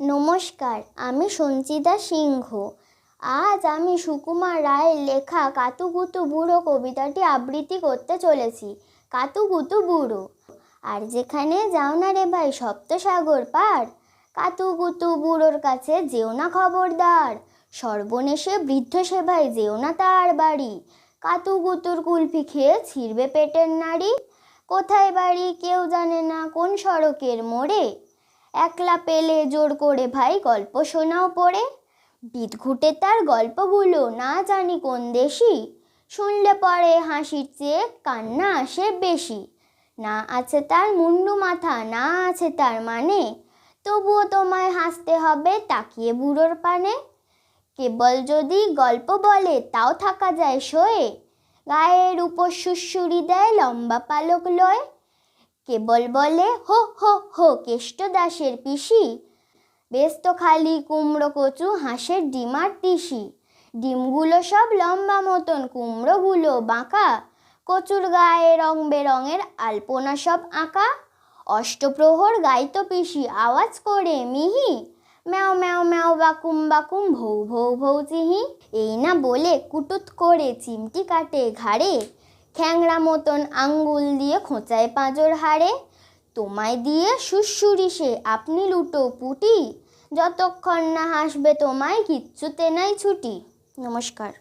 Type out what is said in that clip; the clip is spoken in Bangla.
নমস্কার, আমি সঞ্চিতা সিংহ। আজ আমি সুকুমার রায়ের লেখা কাতুকুতু বুড়ো কবিতাটি আবৃত্তি করতে চলেছি কাতুকুতু বুড়ো। আর যেখানে যাও না রে ভাই সপ্তসাগর পার কাতুকুতু বুড়োর কাছে যেও না খবরদার, সর্বনেশে বৃদ্ধ সেবায় যেও না তার বাড়ি। কাতুকুতুর কুলফি খেয়ে ছিঁড়বে পেটের নাড়ি, কোথায় বাড়ি কেউ জানে না কোন সড়কের মোড়ে। একলা পেলে জোর করে ভাই গল্প শোনাও পড়ে। বিদঘুটে তার গল্পগুলো, না জানি কোন দেশি। শুনলে পরে হাসির চেয়ে কান্না আসে বেশি। না আছে তার মুন্ডু মাথা, না আছে তার মানে। তবুও তোমায় হাসতে হবে তাকিয়ে বুড়োর পানে। কেবল যদি গল্প বলে, তাও থাকা যায় শোয়ে। গায়ের উপর সুশুরি দেয় লম্বা পালক লয়। কেবল বলে, হো হো হো, কেষ্ট দাসের পিসি। বেশ তো খালি কুমড়ো কচু, হাঁসের ডিম আর তিসি। ডিমগুলো সব লম্বা মতন, কুমড়োগুলো বাঁকা। কচুর গায়ে রং বেরঙের আলপনা সব আঁকা। অষ্টপ্রহর গাইতো পিসি, আওয়াজ করে মিহি। ম্যাও ম্যাও ম্যাও, বাকুম বাকুম, ভৌ ভৌ ভৌ, চিহি। এই না বলে কুটুত করে চিমটি কাটে ঘাড়ে। খ্যাংরা মতন আঙ্গুল দিয়ে খোঁচায় পাঁজর হারে তোমায় দিয়ে সুশুরি সে, আপনি লুটো পুটি। যতক্ষণ না হাসবে তোমায়, কিচ্ছুতে নাই ছুটি। নমস্কার।